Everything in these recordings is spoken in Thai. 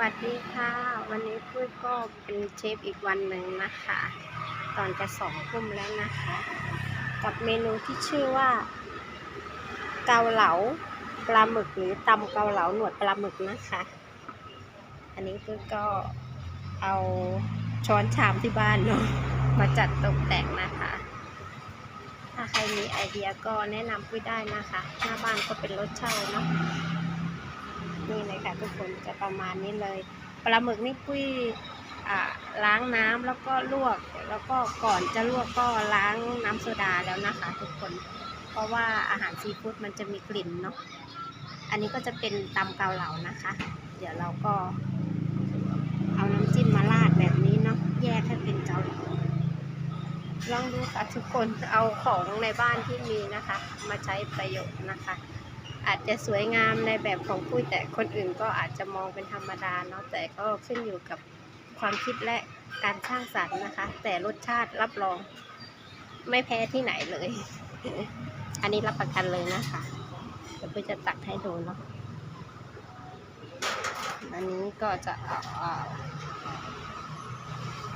วัสดีค่ะ วันนี้ปุ้ยก็เป็นเชฟอีกวันหนึ่งนะคะ ตอนจะสองทุ่มแล้วนะคะ กับเมนูที่ชื่อว่า เกาเหลาปลาหมึกหรือตำเกาเหลาหนวดปลาหมึกนะคะ อันนี้ปุ้ยก็เอาช้อนชามที่บ้านเนาะมาจัดตกแต่งนะคะ ถ้าใครมีไอเดียก็แนะนำปุ้ยได้นะคะ หน้าบ้านก็เป็นรถเช่าเนาะ นี่เลยค่ะทุกคนจะประมาณนี้เลยปลาหมึกนี่ปุ้ยล้างน้ำแล้วก็ลวก แล้วก็ก่อนจะลวกก็ล้างน้ำโซดาแล้วนะคะ ทุกคน เพราะว่าอาหารซีฟู้ดมันจะมีกลิ่นเนาะอันนี้ก็จะเป็นตำเกาเหลานะคะ เดี๋ยวเราก็เอาน้ำจิ้มมาราดแบบนี้เนาะแยกให้เป็นเกาเหลาลองดูค่ะทุกคนเอาของในบ้านที่มีนะคะ มาใช้ประโยชน์นะคะ อาจจะสวยงามในแบบของปุ้ยแต่คนอื่นก็อาจจะมองเป็นธรรมดาเนาะแต่ก็ขึ้นอยู่กับความคิดและการสร้างสรรค์นะคะ แต่รสชาติรับรอง ไม่แพ้ที่ไหนเลย อันนี้รับประกันเลยนะคะเดี๋ยวปุ้ยจะตักให้ดูเนาะอันนี้ก็จะเอาเอา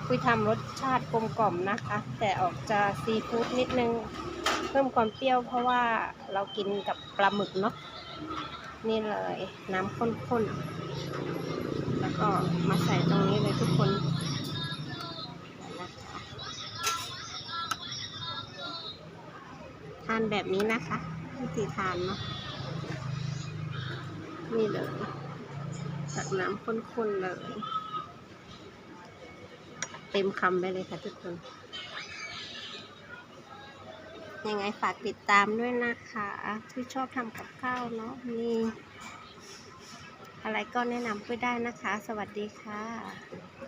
ปุ้ยทำรสชาติกลมกล่อมนะคะ แต่ออกจะซีฟู้ดนิดนึง เพิ่มความเปรี้ยวเพราะว่าเรากินกับปลาหมึกเนาะนี่เลยน้ำข้นๆ แล้วก็มาใส่ตรงนี้เลยทุกคนทานแบบนี้นะคะวิธีทานเนาะนี่เลยตักน้ำข้นๆเลย เต็มคำไปเลยค่ะทุกคน ยังไงฝากติดตามด้วยนะคะ ที่ชอบทำกับข้าวเนาะมีอะไรก็แนะนำไปได้นะคะ สวัสดีค่ะ